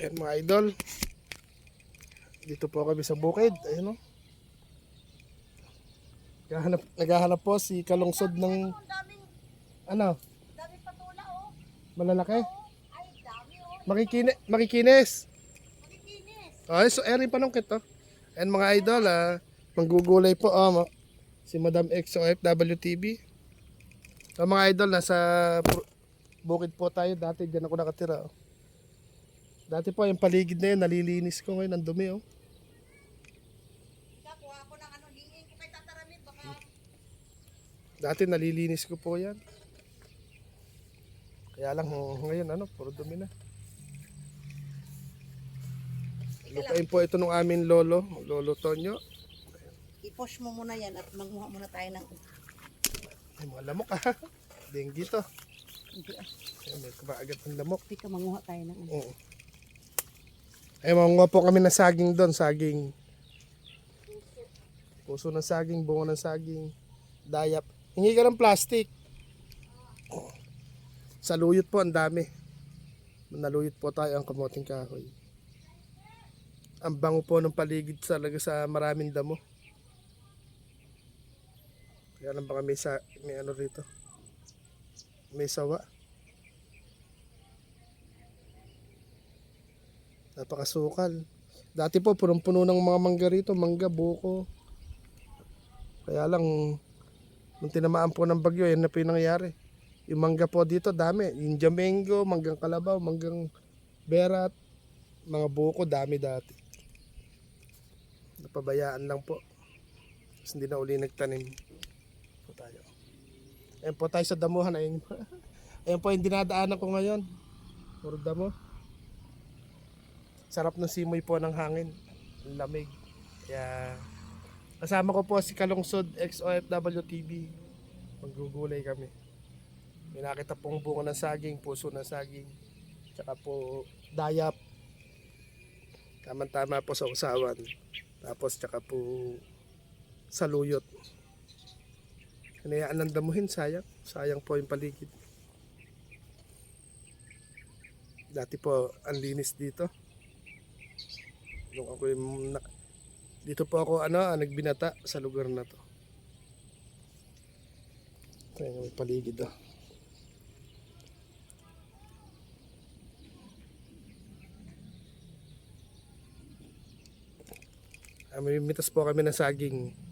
Ayan mga idol. Dito po kami sa bukid. Ayun o. Naghahanap, naghahanap po si Kalungsod ng ano, daming patula oh. malalaki. Ay, dami oh. Makikine, makikinis. Makikinis. Ay, so erin pa nung kito. And mga idol, ah, manggugulay po, ma- si Madam X o FWTV. So mga idol, nasa bukid po tayo. Dati dyan ako nakatira. Oh. Dati po, yung paligid na yun, nalilinis ko ngayon, ang dumi, oh. Ano, Dati nalilinis ko po yan. Kaya lang ngayon ano, puro dumi na. Lupain po ito ng amin lolo, lolo Tonyo. i-push mo muna yan at manguha muna tayo ng... Ay mga lamok ah. Dengue to. Hindi ah. Ay, may kumaagat ng lamok. Hindi ka manguha tayo ng... ano. Oo. Ay mga po kami ng saging doon, saging. Puso ng saging, bungo ng saging, dayap. Hingi ka ng plastic. Sa luyot po, ang dami. Naluyot po tayo ang kamoting kahoy. Ang bango po ng paligid talaga sa maraming damo. Kaya lang baka may, sa, may ano rito. May sawa. Napakasukal. Dati po, punong-puno ng mga mangga rito. Mangga, buko. Kaya lang, nung tinamaan po ng bagyo, yan na po yung nangyayari. Yung mangga po dito, dami. Yung jamengo, manggang kalabaw, manggang berat, mga buko, dami dati. Napabayaan lang po. Tapos hindi na uli nagtanim. Po tayo. Ayan po tayo sa damuhan. Ayan, ayan po yung dinadaanan ko ngayon. Puro damo. Sarap ng simoy po ng hangin. Ang lamig. Kaya kasama ko po si Kalungsod XOFW TV. Maggugulay kami. May nakita pong bunga ng saging, puso ng saging. Tsaka po dayap. Tama-tama po sa usawan. Tapos tsaka po saluyot. Hinayaan ng damuhin, sayang. Sayang po yung paligid. Dati po, ang linis dito. Nung ako yung na- dito po ako ano, ah, nagbinata sa lugar na to. Ito yung may paligid oh. Ah, may mitas po kami ng saging.